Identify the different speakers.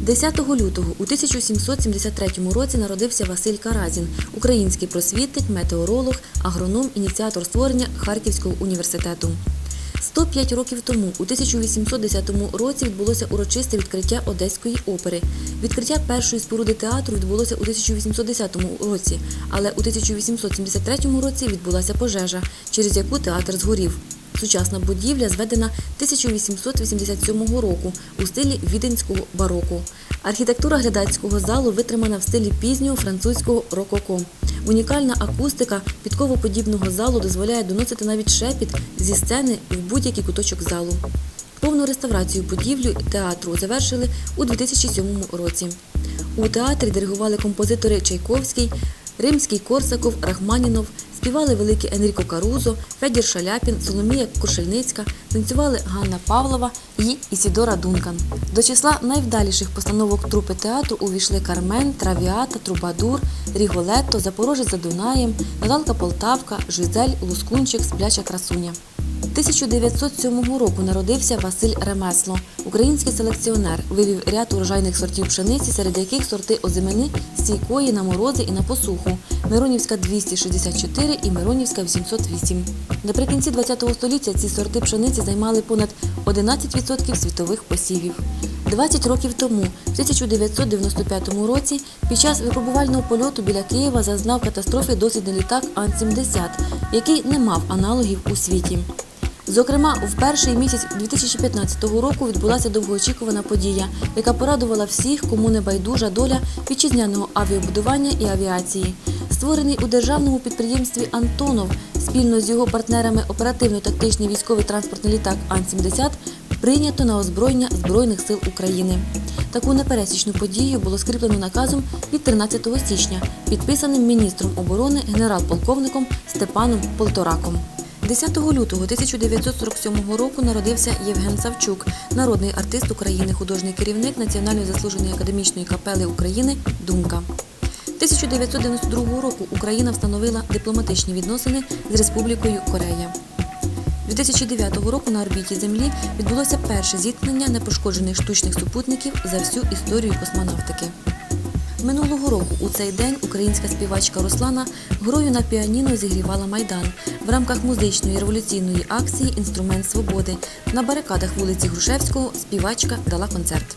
Speaker 1: 10 лютого у 1773 році народився Василь Каразін, український просвітник, метеоролог, агроном, ініціатор створення Харківського університету. 105 років тому, у 1810 році, відбулося урочисте відкриття Одеської опери. Відкриття першої споруди театру відбулося у 1810 році, але у 1873 році відбулася пожежа, через яку театр згорів. Сучасна будівля зведена 1887 року у стилі віденського бароко. Архітектура глядацького залу витримана в стилі пізнього французького рококо. Унікальна акустика підковоподібного залу дозволяє доносити навіть шепіт зі сцени в будь-який куточок залу. Повну реставрацію будівлю театру завершили у 2007 році. У театрі диригували композитори Чайковський, Римський Корсаков, Рахманінов, співали великі Енріко Карузо, Федір Шаляпін, Соломія Кошельницька, танцювали Ганна Павлова і Ісідора Дункан. До числа найвдаліших постановок трупи театру увійшли Кармен, Травіата, Трубадур, Ріголетто, Запорожець за Дунаєм, Наталка Полтавка, Жизель, Лускунчик, Спляча красуня. 1907 року народився Василь Ремесло, український селекціонер. Вивів ряд урожайних сортів пшениці, серед яких сорти озимини стійкої на морози і на посуху. Миронівська 264 і Миронівська 808. Наприкінці ХХ століття ці сорти пшениці займали понад 11% світових посівів. 20 років тому, в 1995 році, під час випробувального польоту біля Києва зазнав катастрофи дослідний літак Ан-70, який не мав аналогів у світі. Зокрема, в перший місяць 2015 року відбулася довгоочікувана подія, яка порадувала всіх, кому не байдужа доля вітчизняного авіабудування і авіації. Створений у державному підприємстві Антонов спільно з його партнерами оперативно-тактичний військовий транспортний літак Ан-70 прийнято на озброєння Збройних сил України. Таку непересічну подію було скріплено наказом від 13 січня, підписаним міністром оборони генерал-полковником Степаном Полтораком. 10 лютого 1947 року народився Євген Савчук, народний артист України, художній керівник Національної заслуженої академічної капели України Думка. 1992 року Україна встановила дипломатичні відносини з Республікою Корея. 2009 року на орбіті Землі відбулося перше зіткнення непошкоджених штучних супутників за всю історію космонавтики. Минулого року у цей день українська співачка Руслана грою на піаніно зігрівала майдан в рамках музичної революційної акції Інструмент свободи на барикадах вулиці Грушевського співачка дала концерт.